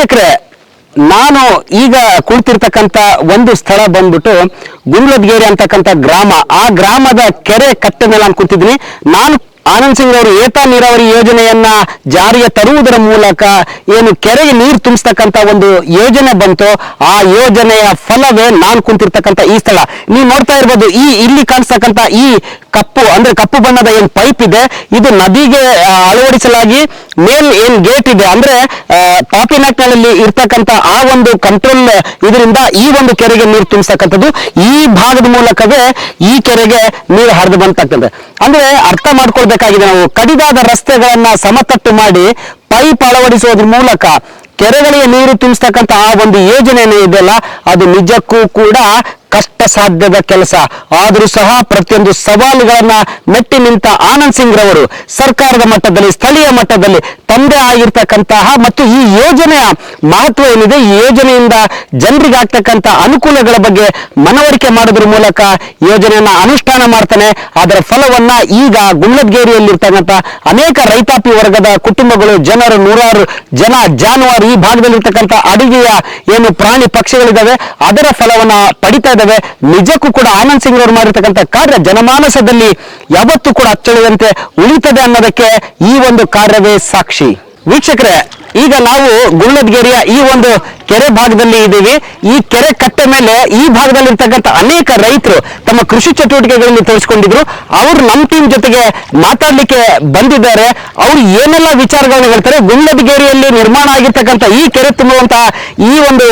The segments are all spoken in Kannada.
ವೀಕ್ಷಕರೇ, ನಾನು ಈಗ ಕುಳಿತಿರ್ತಕ್ಕಂಥ ಒಂದು ಸ್ಥಳ ಬಂದ್ಬಿಟ್ಟು ಗುಂಡ್ಲದ್ಗೇರಿ ಅಂತಕ್ಕಂಥ ಗ್ರಾಮ. ಆ ಗ್ರಾಮದ ಕೆರೆ ಕಟ್ಟೆ ಮೇಲೆ ನಾನು ಕೂತಿದ್ದೀನಿ. ನಾನು ಆನಂದ್ ಸಿಂಗ್ ಅವರು ಏತ ನೀರಾವರಿ ಯೋಜನೆಯನ್ನ ಜಾರಿಗೆ ತರುವುದರ ಮೂಲಕ ಏನು ಕೆರೆಗೆ ನೀರು ತುಂಬಿಸ್ತಕ್ಕಂಥ ಒಂದು ಯೋಜನೆ ಬಂತು. ಆ ಯೋಜನೆಯ ಫಲವೇ ನಾನು ಕುಂತಿರ್ತಕ್ಕಂಥ ಈ ಸ್ಥಳ. ನೀವು ನೋಡ್ತಾ ಇರ್ಬೋದು, ಈ ಇಲ್ಲಿ ಕಾಣಿಸ್ತಕ್ಕಂಥ ಈ ಕಪ್ಪು, ಅಂದ್ರೆ ಕಪ್ಪು ಬಣ್ಣದ ಏನ್ ಪೈಪ್ ಇದೆ, ಇದು ನದಿಗೆ ಅಳವಡಿಸಲಾಗಿ ಮೇಲ್ ಏನ್ ಗೇಟ್ ಇದೆ, ಅಂದ್ರೆ ನಲ್ಲಿ ಇರ್ತಕ್ಕಂಥ ಆ ಒಂದು ಕಂಟ್ರೋಲ್, ಇದರಿಂದ ಈ ಒಂದು ಕೆರೆಗೆ ನೀರು ತುಂಬಿಸ್ತಕ್ಕಂಥದ್ದು. ಈ ಭಾಗದ ಮೂಲಕವೇ ಈ ಕೆರೆಗೆ ನೀರು ಹರಿದು ಬಂತಕ್ಕಂಥ ಅಂದ್ರೆ ಅರ್ಥ ಮಾಡ್ಕೊಳ್ಬೇಕಾಗಿದೆ ನಾವು ಕಡಿದಾದ ರಸ್ತೆಗಳನ್ನ ಸಮತಟ್ಟು ಮಾಡಿ ಪೈಪ್ ಅಳವಡಿಸುವುದ್ರ ಮೂಲಕ ಕೆರೆಗಳಿಗೆ ನೀರು ತುಂಬಿಸ್ತಕ್ಕಂಥ ಆ ಒಂದು ಯೋಜನೆ ಇದೆಯಲ್ಲ, ಅದು ನಿಜಕ್ಕೂ ಕೂಡ ಕಷ್ಟ ಸಾಧ್ಯದ ಕೆಲಸ. ಆದರೂ ಸಹ ಪ್ರತಿಯೊಂದು ಸವಾಲುಗಳನ್ನ ಮೆಟ್ಟಿ ನಿಂತ ಆನಂದ್ ಸಿಂಗ್ ರವರು ಸರ್ಕಾರದ ಮಟ್ಟದಲ್ಲಿ, ಸ್ಥಳೀಯ ಮಟ್ಟದಲ್ಲಿ ತಂದೆ ಆಗಿರ್ತಕ್ಕಂತಹ ಮತ್ತು ಈ ಯೋಜನೆಯ ಮಹತ್ವ ಏನಿದೆ, ಈ ಯೋಜನೆಯಿಂದ ಜನರಿಗೆ ಆಗ್ತಕ್ಕಂಥ ಅನುಕೂಲಗಳ ಬಗ್ಗೆ ಮನವರಿಕೆ ಮಾಡೋದ್ರ ಮೂಲಕ ಯೋಜನೆಯನ್ನ ಅನುಷ್ಠಾನ ಮಾಡ್ತಾನೆ. ಅದರ ಫಲವನ್ನ ಈಗ ಗುಂಡ್ಲದ್ಗೇರಿಯಲ್ಲಿರ್ತಕ್ಕಂಥ ಅನೇಕ ರೈತಾಪಿ ವರ್ಗದ ಕುಟುಂಬಗಳು, ಜನರು, ನೂರಾರು ಜನ ಜಾನುವಾರು ಈ ಭಾಗದಲ್ಲಿರ್ತಕ್ಕಂಥ ಅಡುಗೆಯ ಏನು ಪ್ರಾಣಿ ಪಕ್ಷಿಗಳಿದ್ದಾವೆ, ಅದರ ಫಲವನ್ನ ಪಡಿತಾ ಇದ್ದಾವೆ ನಿಜಕ್ಕೂ ಕೂಡ ಆನಂದ್ ಸಿಂಗ್ ಅವರು ಮಾಡಿರ್ತಕ್ಕಂಥ ಕಾರ್ಯ ಜನಮಾನಸದಲ್ಲಿ ಯಾವತ್ತೂ ಕೂಡ ಅಚ್ಚಳಿದಂತೆ ಉಳಿತದೆ ಅನ್ನೋದಕ್ಕೆ ಈ ಒಂದು ಕಾರ್ಯವೇ ಸಾಕ್ಷಿ. ವೀಕ್ಷಕರೇ, ಈಗ ನಾವು ಗುಳ್ಳದ್ಗೆರೆಯ ಈ ಒಂದು ಕೆರೆ ಭಾಗದಲ್ಲಿ ಇದ್ದೀವಿ. ಈ ಕೆರೆ ಕಟ್ಟೆ ಮೇಲೆ ಈ ಭಾಗದಲ್ಲಿ ಇರ್ತಕ್ಕಂಥ ಅನೇಕ ರೈತರು ತಮ್ಮ ಕೃಷಿ ಚಟುವಟಿಕೆಗಳಲ್ಲಿ ತಿಳಿಸ್ಕೊಂಡಿದ್ರು ಅವರು ನಮ್ಮ ಟೀಮ್ ಜೊತೆಗೆ ಮಾತಾಡ್ಲಿಕ್ಕೆ ಬಂದಿದ್ದಾರೆ. ಅವರು ಏನೆಲ್ಲ ವಿಚಾರಗಳನ್ನ ಹೇಳ್ತಾರೆ. ಗುಂಡದಗೇರಿಯಲ್ಲಿ ನಿರ್ಮಾಣ ಆಗಿರ್ತಕ್ಕಂಥ ಈ ಕೆರೆ ತುಂಬುವಂತಹ ಈ ಒಂದು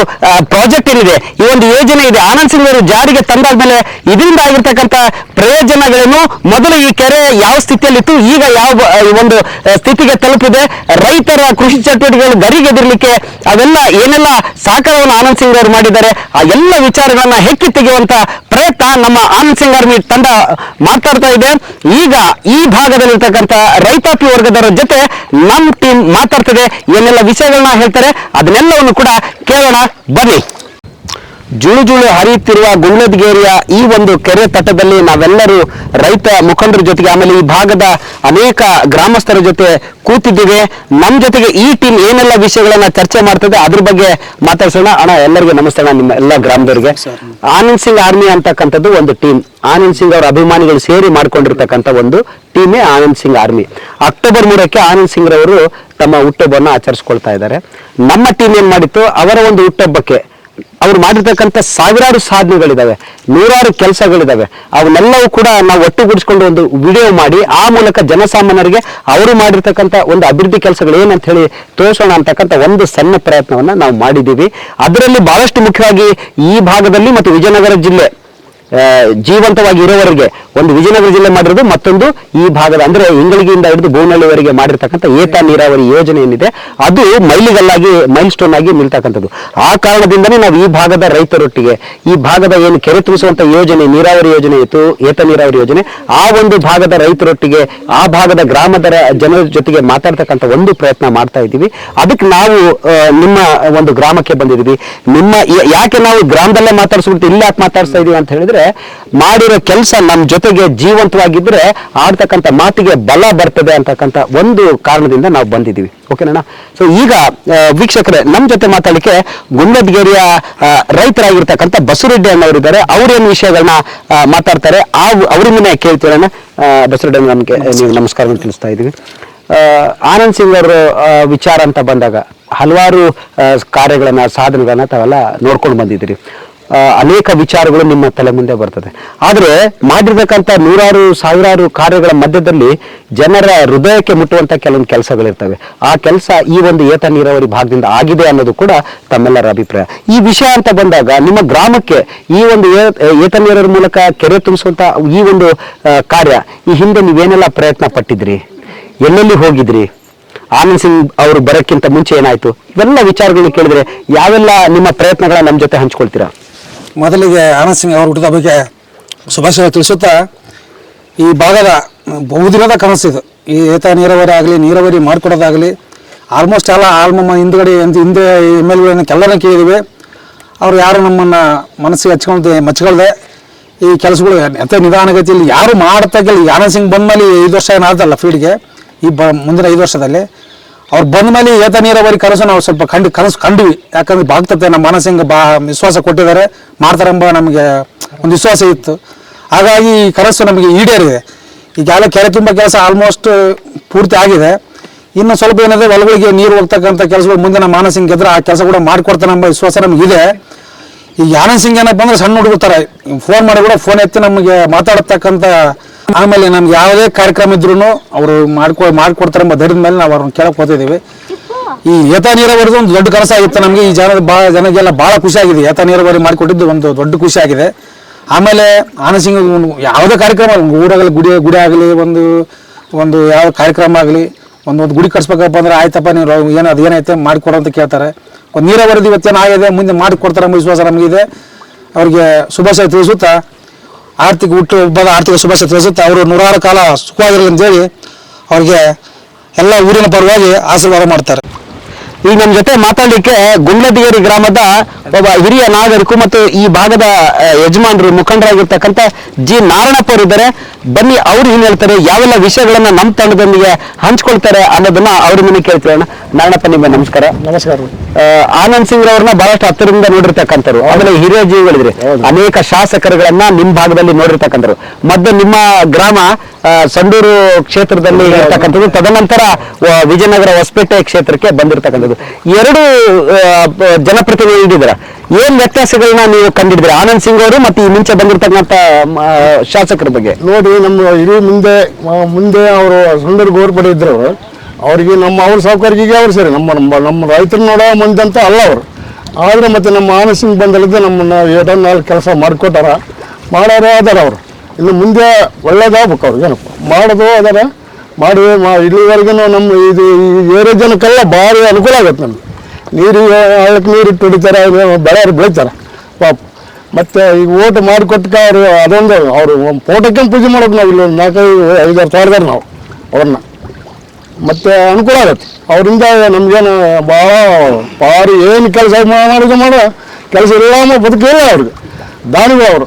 ಪ್ರಾಜೆಕ್ಟ್ ಏನಿದೆ, ಈ ಒಂದು ಯೋಜನೆ ಇದೆ. ಆನಂದ್ ಸಿಂಗ್ ಅವರು ಜಾರಿಗೆ ತಂದಾದ್ಮೇಲೆ ಇದರಿಂದ ಆಗಿರ್ತಕ್ಕಂಥ ಪ್ರಯೋಜನಗಳೇನು? ಮೊದಲು ಈ ಕೆರೆ ಯಾವ ಸ್ಥಿತಿಯಲ್ಲಿತ್ತು? ಈಗ ಯಾವ ಒಂದು ಸ್ಥಿತಿಗೆ ತಲುಪಿದೆ. ರೈತರ ಕೃಷಿ ಚಟುವಟಿಕೆಗಳು ಗರಿಗೆದಿರಲಿಕ್ಕೆ ಅವೆಲ್ಲ ಏನೆಲ್ಲ ಸಹಕಾರವನ್ನು ಆನಂದ್ ಸಿಂಗ್ ಅವರು ಮಾಡಿದ್ದಾರೆ, ಆ ಎಲ್ಲ ವಿಚಾರಗಳನ್ನ ಹೆಕ್ಕಿ ತೆಗೆಯುವಂತ ಪ್ರಯತ್ನ ನಮ್ಮ ಆನಂದ್ ಸಿಂಗ್ ಅವರ ತಂಡ ಮಾತಾಡ್ತಾ ಇದೆ. ಈಗ ಈ ಭಾಗದಲ್ಲಿರ್ತಕ್ಕಂಥ ರೈತಾಪಿ ವರ್ಗದವರ ಜೊತೆ ನಮ್ಮ ಟೀಮ್ ಮಾತಾಡ್ತದೆ. ಏನೆಲ್ಲ ವಿಷಯಗಳನ್ನ ಹೇಳ್ತಾರೆ, ಅದನ್ನೆಲ್ಲವನ್ನು ಕೂಡ ಕೇಳೋಣ. ಬನ್ನಿ. ಜುಳು ಜುಳು ಹರಿಯುತ್ತಿರುವ ಗುಂಡ್ಲದ್ಗೇರಿಯ ಈ ಒಂದು ಕೆರೆ ತಟದಲ್ಲಿ ನಾವೆಲ್ಲರೂ ರೈತ ಮುಖಂಡರ ಜೊತೆಗೆ ಆಮೇಲೆ ಈ ಭಾಗದ ಅನೇಕ ಗ್ರಾಮಸ್ಥರ ಜೊತೆ ಕೂತಿದ್ದೀವಿ. ನಮ್ಮ ಜೊತೆಗೆ ಈ ಟೀಮ್ ಏನೆಲ್ಲ ವಿಷಯಗಳನ್ನ ಚರ್ಚೆ ಮಾಡ್ತದೆ ಅದ್ರ ಬಗ್ಗೆ ಮಾತಾಡ್ಸೋಣ. ಅಣ್ಣ ಎಲ್ಲರಿಗೂ ನಮಸ್ತೆ ಅಣ್ಣ ನಿಮ್ಮ ಎಲ್ಲ ಗ್ರಾಮದವರಿಗೆ. ಆನಂದ್ ಸಿಂಗ್ ಆರ್ಮಿ ಅಂತಕ್ಕಂಥದ್ದು ಒಂದು ಟೀಮ್. ಆನಂದ್ ಸಿಂಗ್ ಅವರ ಅಭಿಮಾನಿಗಳು ಸೇರಿ ಮಾಡ್ಕೊಂಡಿರ್ತಕ್ಕಂಥ ಒಂದು ಟೀಮೇ ಆನಂದ್ ಸಿಂಗ್ ಆರ್ಮಿ. ಅಕ್ಟೋಬರ್ ಮೂರಕ್ಕೆ ಆನಂದ್ ಸಿಂಗ್ ರವರು ತಮ್ಮ ಹುಟ್ಟುಹಬ್ಬವನ್ನು ಆಚರಿಸ್ಕೊಳ್ತಾ ಇದ್ದಾರೆ. ನಮ್ಮ ಟೀಮ್ ಏನ್ ಮಾಡಿತ್ತು? ಅವರ ಒಂದು ಹುಟ್ಟುಹಬ್ಬಕ್ಕೆ ಅವ್ರು ಮಾಡಿರ್ತಕ್ಕಂಥ ಸಾವಿರಾರು ಸಾಧನೆಗಳಿದಾವೆ, ನೂರಾರು ಕೆಲಸಗಳಿದಾವೆ. ಅವನ್ನೆಲ್ಲವೂ ಕೂಡ ನಾವು ಒಟ್ಟುಗೂಡಿಸ್ಕೊಂಡು ಒಂದು ವಿಡಿಯೋ ಮಾಡಿ, ಆ ಮೂಲಕ ಜನಸಾಮಾನ್ಯರಿಗೆ ಅವರು ಮಾಡಿರ್ತಕ್ಕಂಥ ಒಂದು ಅಭಿವೃದ್ಧಿ ಕೆಲಸಗಳು ಏನಂತ ಹೇಳಿ ತೋರಿಸೋಣ ಅಂತಕ್ಕಂಥ ಒಂದು ಸಣ್ಣ ಪ್ರಯತ್ನವನ್ನ ನಾವು ಮಾಡಿದ್ದೀವಿ. ಅದರಲ್ಲಿ ಬಹಳಷ್ಟು ಮುಖ್ಯವಾಗಿ ಈ ಭಾಗದಲ್ಲಿ ಮತ್ತು ವಿಜಯನಗರ ಜಿಲ್ಲೆ ಜೀವಂತವಾಗಿ ಇರೋವರೆಗೆ ಒಂದು ವಿಜಯನಗರ ಜಿಲ್ಲೆ ಮಾಡಿರೋದು ಮತ್ತೊಂದು ಈ ಭಾಗದ, ಅಂದ್ರೆ ಇಂಗಳಿಗೆಯಿಂದ ಹಿಡಿದು ಬೋನಹಳ್ಳಿವರೆಗೆ ಮಾಡಿರ್ತಕ್ಕಂಥ ಏತ ನೀರಾವರಿ ಯೋಜನೆ ಏನಿದೆ, ಅದು ಮೈಲಿಗಲ್ಲಾಗಿ ಮೈಲ್ ಸ್ಟೋನ್ ಆಗಿ ನಿಲ್ತಕ್ಕಂಥದ್ದು. ಆ ಕಾರಣದಿಂದನೇ ನಾವು ಈ ಭಾಗದ ರೈತರೊಟ್ಟಿಗೆ, ಈ ಭಾಗದ ಏನು ಕೆರೆ ತುಂಬಿಸುವಂತ ಯೋಜನೆ, ನೀರಾವರಿ ಯೋಜನೆ ಇತ್ತು, ಏತ ನೀರಾವರಿ ಯೋಜನೆ, ಆ ಒಂದು ಭಾಗದ ರೈತರೊಟ್ಟಿಗೆ, ಆ ಭಾಗದ ಗ್ರಾಮದ ಜನರ ಜೊತೆಗೆ ಮಾತಾಡ್ತಕ್ಕಂಥ ಒಂದು ಪ್ರಯತ್ನ ಮಾಡ್ತಾ ಇದ್ದೀವಿ. ಅದಕ್ಕೆ ನಾವು ನಿಮ್ಮ ಒಂದು ಗ್ರಾಮಕ್ಕೆ ಬಂದಿದ್ದೀವಿ. ನಿಮ್ಮ, ಯಾಕೆ ನಾವು ಗ್ರಾಮದಲ್ಲೇ ಮಾತಾಡ್ಸ್ಬಿಟ್ಟು ಇಲ್ಲಿ ಯಾಕೆ ಮಾತಾಡ್ಸ್ತಾ ಇದೀವಿ ಅಂತ ಹೇಳಿದ್ರೆ ಮಾಡಿರೋ ಕೆಲಸ ನಮ್ಮ ಜೊತೆಗೆ ಜೀವಂತವಾಗಿದ್ರೆ ಆಡ್ತಕ್ಕಂಥ ಮಾತಿಗೆ ಬಲ ಬರ್ತದೆ ಅಂತಕ್ಕಂಥ ಒಂದು ಕಾರಣದಿಂದ ನಾವು ಬಂದಿದ್ದೀವಿ. ಓಕೆನಾ ಸೊ ಈಗ ವೀಕ್ಷಕರೇ ನಮ್ಮ ಜೊತೆ ಮಾತಾಡಲಿಕ್ಕೆ ಗುಂಡದ್ಗೇರಿಯ ರೈತರಾಗಿರ್ತಕ್ಕಂಥ ಬಸವರೆಡ್ಡಿ ಅನ್ನೋರಿದ್ದಾರೆ ಅವ್ರೇನು ವಿಷಯಗಳನ್ನ ಮಾತಾಡ್ತಾರೆ? ಆ ಅವರಿಂದನೇ ಕೇಳ್ತೀರಣ್ಣ ಬಸವರೆಡ್ಡಿ ನಮಗೆ ನೀವು ನಮಸ್ಕಾರ ತಿಳಿಸ್ತಾ ಇದ್ದೀವಿ. ಆನಂದ್ ಸಿಂಗ್ ಅವರು ವಿಚಾರ ಅಂತ ಬಂದಾಗ ಹಲವಾರು ಕಾರ್ಯಗಳನ್ನ ಸಾಧನೆಗಳನ್ನ ತಾವೆಲ್ಲ ನೋಡ್ಕೊಂಡು ಬಂದಿದ್ದೀರಿ. ಅನೇಕ ವಿಚಾರಗಳು ನಿಮ್ಮ ತಲೆ ಮುಂದೆ ಬರ್ತದೆ. ಆದರೆ ಮಾಡಿರ್ತಕ್ಕಂಥ ನೂರಾರು, ಸಾವಿರಾರು ಕಾರ್ಯಗಳ ಮಧ್ಯದಲ್ಲಿ ಜನರ ಹೃದಯಕ್ಕೆ ಮುಟ್ಟುವಂಥ ಕೆಲವೊಂದು ಕೆಲಸಗಳಿರ್ತವೆ. ಆ ಕೆಲಸ ಈ ಒಂದು ಏತ ನೀರಾವರಿ ಭಾಗದಿಂದ ಆಗಿದೆ ಅನ್ನೋದು ಕೂಡ ತಮ್ಮೆಲ್ಲರ ಅಭಿಪ್ರಾಯ. ಈ ವಿಷಯ ಅಂತ ಬಂದಾಗ ನಿಮ್ಮ ಗ್ರಾಮಕ್ಕೆ ಈ ಒಂದು ಏತ ನೀರಾವರಿ ಮೂಲಕ ಕೆರೆ ತುಂಬಿಸುವಂಥ ಈ ಒಂದು ಕಾರ್ಯ, ಈ ಹಿಂದೆ ನೀವೇನೆಲ್ಲ ಪ್ರಯತ್ನ ಪಟ್ಟಿದ್ರಿ? ಎಲ್ಲೆಲ್ಲಿ ಹೋಗಿದ್ರಿ? ಆನಂದ್ ಸಿಂಗ್ ಅವರು ಬರೋಕ್ಕಿಂತ ಮುಂಚೆ ಏನಾಯ್ತು? ಇವೆಲ್ಲ ವಿಚಾರಗಳನ್ನ ಕೇಳಿದ್ರೆ ಯಾವೆಲ್ಲ ನಿಮ್ಮ ಪ್ರಯತ್ನಗಳ ನಮ್ಮ ಜೊತೆ ಹಂಚ್ಕೊಳ್ತೀರಾ? ಮೊದಲಿಗೆ ಆನಂದ್ ಸಿಂಗ್ ಅವರು ಹುಟ್ಟಿದ ಬಗ್ಗೆ ಶುಭಾಶಯ ತಿಳಿಸುತ್ತಾ, ಈ ಭಾಗದ ಬಹುದಿನದ ಕನಸಿದು ಈ ಏತ ನೀರಾವರಿ ಆಗಲಿ, ನೀರಾವರಿ ಮಾಡಿಕೊಡೋದಾಗಲಿ ಆಲ್ಮೋಸ್ಟ್ ಎಲ್ಲ ಆಲ್ಮಮ್ಮ ಹಿಂದ್ಗಡೆ, ಹಿಂದೆ- ಎಂ ಎಲ್ ಎಲ್ಲರನ್ನ ಕೇಳಿದ್ದೀವಿ ಅವ್ರು ಯಾರು ನಮ್ಮನ್ನು ಮನಸ್ಸಿಗೆ ಹಚ್ಕೊಳ್ದೆ, ಮಚ್ಕೊಳ್ದೆ, ಈ ಕೆಲಸಗಳು ಎಂಥ ನಿಧಾನಗತಿಯಲ್ಲಿ ಯಾರು ಮಾಡ್ತಾ ಆನಂದ್ ಸಿಂಗ್ ಬಂದ್ಮೇಲೆ ಐದು ವರ್ಷ ಏನಾದಲ್ಲ ಫೀಲ್ಡ್ಗೆ ಈ ಬ, ಮುಂದಿನ ಐದು ವರ್ಷದಲ್ಲಿ. ಅವ್ರು ಬಂದ ಮೇಲೆ ಏತ ನೀರಾವರಿ ಕನಸು ನಾವು ಸ್ವಲ್ಪ ಕಂಡು, ಕನಸು ಕಂಡ್ವಿ. ಯಾಕಂದ್ರೆ ಬಾಗ್ತತೆ ನಮ್ಮ ಮನಸ್ಸಿಂಗೆ ಬಾ, ವಿಶ್ವಾಸ ಕೊಟ್ಟಿದ್ದಾರೆ. ಮಾಡ್ತಾರೆಂಬ ನಮಗೆ ಒಂದು ವಿಶ್ವಾಸ ಇತ್ತು. ಹಾಗಾಗಿ ಈ ಕನಸು ನಮಗೆ ಈಡೇರಿದೆ. ಈಗೆಲ್ಲ ಕೆರೆ ತುಂಬ ಕೆಲಸ ಆಲ್ಮೋಸ್ಟ್ ಪೂರ್ತಿ ಆಗಿದೆ. ಇನ್ನು ಸ್ವಲ್ಪ ಏನಾದ್ರೆ ಹೊಲಗಳಿಗೆ ನೀರು ಹೋಗ್ತಕ್ಕಂಥ ಕೆಲಸಗಳು ಮುಂದೆ ನಮ್ಮ ಮಾನಸಿಂಗ್ ಗೆದ್ರೆ ಆ ಕೆಲಸ ಕೂಡ ಮಾಡಿಕೊಡ್ತಾನೆ ಎಂಬ ವಿಶ್ವಾಸ ನಮಗಿದೆ. ಈಗ ಆನಂದ್ ಸಿಂಗ್ ಏನಪ್ಪ ಅಂದ್ರೆ ಸಣ್ಣ ಹುಡುಗರ್ತಾರೆ ಫೋನ್ ಮಾಡಿ ಕೂಡ ಫೋನ್ ಎತ್ತಿ ನಮಗೆ ಮಾತಾಡತಕ್ಕಂಥ ಆಮೇಲೆ ನಮ್ಗೆ ಯಾವುದೇ ಕಾರ್ಯಕ್ರಮ ಇದ್ರೂ ಅವರು ಮಾಡ್ಕೊ, ಮಾಡ್ಕೊಡ್ತಾರೆ ಎಂಬ ಧೈರ್ಯದ ಮೇಲೆ ನಾವು ಅವ್ರನ್ನ ಕೇಳಕ್ ಹೋಗ್ತಿದ್ದೀವಿ ಈ ಏತ ನೀರಾವರಿ ಒಂದು ದೊಡ್ಡ ಕನಸಾಗಿತ್ತು ನಮಗೆ. ಈ ಜನ ಭಾಳ ಜನಗೆಲ್ಲ ಭಾಳ ಖುಷಿ ಆಗಿದೆ. ಏತ ನೀರಾವರಿ ಮಾಡಿಕೊಟ್ಟಿದ್ದು ಒಂದು ದೊಡ್ಡ ಖುಷಿ ಆಗಿದೆ. ಆಮೇಲೆ ಆನಂದ್ ಸಿಂಗ್ ಯಾವುದೇ ಕಾರ್ಯಕ್ರಮ ಊರಾಗಲಿ, ಗುಡಿ ಗುಡಿ ಆಗಲಿ, ಒಂದು ಒಂದು ಯಾವ ಕಾರ್ಯಕ್ರಮ ಆಗಲಿ, ಒಂದು ಗುಡಿ ಕಟ್ಸ್ಬೇಕಪ್ಪ ಅಂದ್ರೆ ಆಯ್ತಪ್ಪ, ನೀವು ಏನು ಅದು ಏನೈತೆ ಮಾಡಿಕೊಡು ಅಂತ ಕೇಳ್ತಾರೆ. ನೀರಾವರಿದು ಇವತ್ತೇನು ಆಗಿದೆ, ಮುಂದೆ ಮಾಡಿಕೊಡ್ತಾರೆ ಎಂಬ ವಿಶ್ವಾಸ ನಮಗಿದೆ. ಅವರಿಗೆ ಶುಭಾಶಯ ತಿಳಿಸುತ್ತಾ, ಆರ್ಥಿಕ ಹುಟ್ಟು ಹಬ್ಬದ ಆರ್ಥಿಕ ಶುಭಾಶಯ ತಿಳಿಸುತ್ತಾ, ಅವರು ನೂರಾರು ಕಾಲ ಸುಖವಾಗಿರಲಿ ಅಂತೇಳಿ ಅವರಿಗೆ ಎಲ್ಲ ಊರಿನ ಪರವಾಗಿ ಆಶೀರ್ವಾದ ಮಾಡ್ತಾರೆ. ಈಗ ನಮ್ಮ ಜೊತೆ ಮಾತಾಡಲಿಕ್ಕೆ ಗುಂಡ್ಲದಿಗೇರಿ ಗ್ರಾಮದ ಒಬ್ಬ ಹಿರಿಯ ನಾಗರಿಕರು ಮತ್ತು ಈ ಭಾಗದ ಯಜಮಾನರು ಮುಖಂಡರಾಗಿರ್ತಕ್ಕಂಥ ಜಿ ನಾರಾಯಣಪ್ಪ ಅವರು ಇದ್ದಾರೆ. ಬನ್ನಿ, ಅವ್ರು ಏನ್ ಹೇಳ್ತಾರೆ, ಯಾವೆಲ್ಲ ವಿಷಯಗಳನ್ನ ನಮ್ಮ ತಂಡದೊಂದಿಗೆ ಹಂಚ್ಕೊಳ್ತಾರೆ ಅನ್ನೋದನ್ನ ಅವ್ರ ಮನೆ ಕೇಳ್ತೀವಣ್ಣ ನಾರಾಯಣಪ್ಪ ನಿಮ್ಮ ನಮಸ್ಕಾರ. ನಮಸ್ಕಾರ. ಆನಂದ್ ಸಿಂಗ್ ಅವ್ರನ್ನ ಬಹಳಷ್ಟು ಹತ್ತಿರದಿಂದ ನೋಡಿರ್ತಕ್ಕಂಥವ್ರು. ಆಮೇಲೆ ಹಿರಿಯ ಜೀವಿಗಳಿದ್ರೆ ಅನೇಕ ಶಾಸಕರುಗಳನ್ನ ನಿಮ್ ಭಾಗದಲ್ಲಿ ನೋಡಿರ್ತಕ್ಕಂಥವ್ರು. ಮತ್ತೆ ನಿಮ್ಮ ಗ್ರಾಮ ಸಂಡೂರು ಕ್ಷೇತ್ರದಲ್ಲಿ ಇರ್ತಕ್ಕಂಥದ್ದು ತದನಂತರ ವಿಜಯನಗರ ಹೊಸಪೇಟೆ ಕ್ಷೇತ್ರಕ್ಕೆ ಬಂದಿರತಕ್ಕಂಥದ್ದು. ಎರಡು ಜನಪ್ರತಿನಿಧಿ ಇದ್ದಿದ್ರ ಜನಪ್ರತಿನಿಧಿಗಳ ಏನ್ ವ್ಯತ್ಯಾಸಗಳನ್ನ ನೀವು ಕಂಡಿದ್ದೀರಾ? ಆನಂದ್ ಸಿಂಗ್ ಅವರು ಮತ್ತೆ ಈ ಮುಂಚೆ ಬಂದಿರತಕ್ಕಂಥ ಶಾಸಕರ ಬಗ್ಗೆ. ನೋಡಿ ನಮ್ಮ ಇಡೀ ಮುಂದೆ ಮುಂದೆ ಅವರು ಸಂಡೂರು ಗೋರ್ಪಡೆ ಇದ್ರು ಅವ್ರಿಗೆ ನಮ್ಮ ಅವ್ರ ಸಾಹುಕಾರಿಗೆ ಅವ್ರು ಸರಿ. ನಮ್ಮ ನಮ್ಮ ನಮ್ಮ ರೈತರು ನೋಡೋ ಮಂದಿ ಅಂತ ಅಲ್ಲ ಅವರು. ಆದರೆ ಮತ್ತೆ ನಮ್ಮ ಆನಸಿಗೆ ಬಂದರೆ ನಮ್ಮನ್ನು ಏಟೋ ನಾಲ್ಕು ಕೆಲಸ ಮಾಡಿಕೊಟ್ಟಾರ. ಮಾಡೋರು ಅದಾರ ಅವರು. ಇನ್ನು ಮುಂದೆ ಒಳ್ಳೇದಾಗ್ಬೇಕು ಅವ್ರಿಗೆ ಏನಪ್ಪ. ಮಾಡೋದು ಅದಾರ. ಮಾಡಿ ಮಾ ಇಲ್ಲಿವರೆಗೂ ನಮ್ಮ ಇದು ಈ ಏರಿಯಾ ಜನಕ್ಕೆಲ್ಲ ಭಾರಿ ಅನುಕೂಲ ಆಗುತ್ತೆ ನಮ್ಗೆ. ನೀರು ಹಳ್ಳಕ್ಕೆ ನೀರು ಇಟ್ಟು ಹೊಡಿತಾರೆ ಬೆಳೆಯವ್ರು ಬೆಳಿತಾರೆ. ಪಾಪ. ಮತ್ತು ಈಗ ಓಟ್ ಮಾಡಿಕೊಟ್ಟ ಅವರು ಅದೊಂದು ಅವರು ಫೋಟೋಕ್ಕೆ ಪೂಜೆ ಮಾಡೋದು ನಾವು ಇಲ್ಲಿ ನಾಲ್ಕೈದು ಐದಾರು ಸಾವಿರದಾರು ನಾವು, ಅವ್ರನ್ನ. ಮತ್ತೆ ಅನುಕೂಲ ಆಗತ್ತೆ. ಅವರಿಂದ ನಮ್ಗೇನು ಭಾಳ ಭಾರಿ ಏನು ಕೆಲಸ ಮಾಡೋದು ಮಾಡೋ ಕೆಲಸ ಇಲ್ಲ ಬದುಕಿಲ್ಲ ಅವ್ರಿಗೆ. ದಾನಿಗಳು ಅವರು.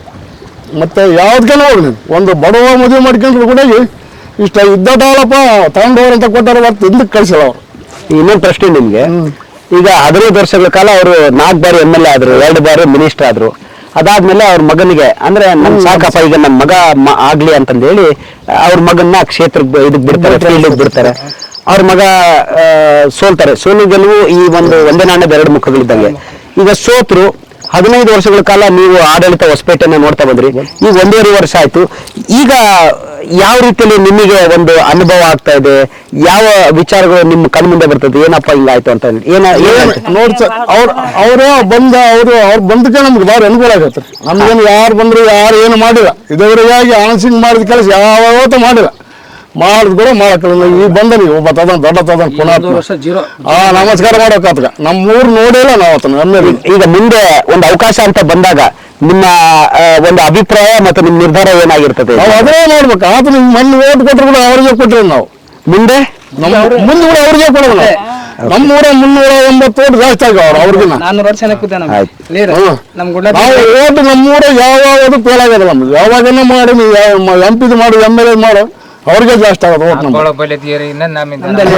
ಮತ್ತೆ ಯಾವ್ದಕ್ಕೇನೋ ಅವ್ರು ನೀವು. ಒಂದು ಬಡವ ಮದುವೆ ಮಾಡ್ಕೊಂಡ್ರು ಕೂಡ ಇಷ್ಟ ಇದ್ದಟಾಳಪ್ಪ ತಗೊಂಡವ್ರು ಅಂತ ಕೊಟ್ಟಾರ ಮತ್ತೆ ಹಿಂದಕ್ಕೆ ಕಳಿಸಿಲ್ಲ ಅವರು. ಇನ್ನೊಂದು ಪ್ರಶ್ನೆ ನಿಮ್ಗೆ. ಈಗ ಹದಿನೈದು ವರ್ಷಗಳ ಕಾಲ ಅವರು ನಾಲ್ಕು ಬಾರಿ ಎಂ ಎಲ್ ಎ ಆದ್ರು ಎರಡು ಬಾರಿ ಮಿನಿಸ್ಟರ್ ಆದ್ರು. ಅದಾದ್ಮೇಲೆ ಅವ್ರ ಮಗನಿಗೆ ಅಂದ್ರೆ ನಮ್ ಸಾಕಪ್ಪ ಈಗ ನಮ್ಮ ಮಗ ಮ- ಆಗ್ಲಿ ಅಂತಂದ ಹೇಳಿ ಅವ್ರ ಮಗನ್ನ ಕ್ಷೇತ್ರಕ್ಕೆ ಇದಕ್ ಬಿಡ್ತಾರೆ ಫೀಲ್ಡ್ ಬಿಡ್ತಾರೆ. ಅವ್ರ ಮಗ ಆ, ಸೋಲ್ತಾರೆ. ಸೋಲು ಗೆಲುವು ಈ ಒಂದು ಒಂದೇ ನಾಣ್ಯದ ಎರಡು ಮುಖಗಳಿದ್ದಂಗೆ. ಈಗ ಸೋತ್ರು ಹದಿನೈದು ವರ್ಷಗಳ ಕಾಲ ನೀವು ಆಡಳಿತ ಹೊಸಪೇಟೆನ ನೋಡ್ತಾ ಬಂದ್ರಿ. ಈಗ ಒಂದೂವರೆ ವರ್ಷ ಆಯ್ತು. ಈಗ ಯಾವ ರೀತಿಯಲ್ಲಿ ನಿಮಗೆ ಒಂದು ಅನುಭವ ಆಗ್ತಾ ಇದೆ? ಯಾವ ವಿಚಾರಗಳು ನಿಮ್ಮ ಕಣ್ಮುಂದೆ ಬರ್ತದೆ? ಏನಪ್ಪ ಹಿಂಗಾಯ್ತು ಅಂತ. ಏನ ನೋಡ್ ಅವ್ರ ಅವರು ಬಂದ ಅವರು ಅವ್ರು ಬಂದಕ್ಕೆ ನಮ್ಗೆ ಭಾರಿ ಅನುಕೂಲ ಆಗತ್ತೆ. ನಮ್ಗೇನು ಯಾರು ಬಂದ್ರು ಯಾರು ಏನು ಮಾಡಿಲ್ಲ. ಇದವರಿಗಾಗಿ ಆನಂದ್ ಸಿಂಗ್ ಮಾಡಿದ ಕೆಲಸ ಯಾವತ್ತೂ ಮಾಡಿಲ್ಲ. ಮಾಡಿದ್ ಕೂಡ ಮಾಡಕ್ಕಿಲ್ಲ. ಈ ಬಂದ ನೀವು ಒಬ್ಬ ತದನ್ ದೊಡ್ಡ ತದನ್ ಪುನಃ ಜೀರೋ. ಆ ನಮಸ್ಕಾರ ಮಾಡೋಕಾತ್ಗ ನಮ್ಮ ಊರು ನೋಡಿಲ್ಲ ನಾವು ಆತನ ಈಗ ಮುಂದೆ ಒಂದು ಅವಕಾಶ ಅಂತ ಬಂದಾಗ ನಿಮ್ಮ ಒಂದು ಅಭಿಪ್ರಾಯ ಮತ್ತು ನಿಮ್ಮ ನಿರ್ಧಾರ ಏನಾಗಿರ್ತದೆ? ನಾವು ಅದೇ ನೋಡ್ಬೇಕು ಆತನ ಮಣ್ಣು ಓಟ್ ಕೊಟ್ಟರು ಕೂಡ ಅವ್ರಿಗೆ ಕೊಟ್ಟಿರಿ ನಾವು. ಮುಂದೆ? ನಮ್ಮ ಮುಂದೆ ಕೂಡ ಅವ್ರಿಗೆ ಕೊಡೋದು ನಾವು. ನಮ್ಮ ಊರ ಮುನ್ನೂರ ಒಂಬತ್ತು ಓಟ್ ಜಾಸ್ತಿ ಆಗ ಅವ್ರು ಅವ್ರಿಗೆ ನಮ್ಗೆ. ನಾವು ಓಟ್ ನಮ್ಮೂರ ಯಾವಾಗ ಫೇಲ್ ಆಗ್ಯದ ನಮ್ದು ಯಾವಾಗನ ಮಾಡಿ ನೀವು ಎಂ ಪಿದು ಮಾಡು ಎಂ ಎಲ್ ಎ ಮಾಡು. ಅವ್ರಿಗೆ ಜಾಸ್ತಿ ಆಗೋದು ಓಟ್ ನಮ್ದು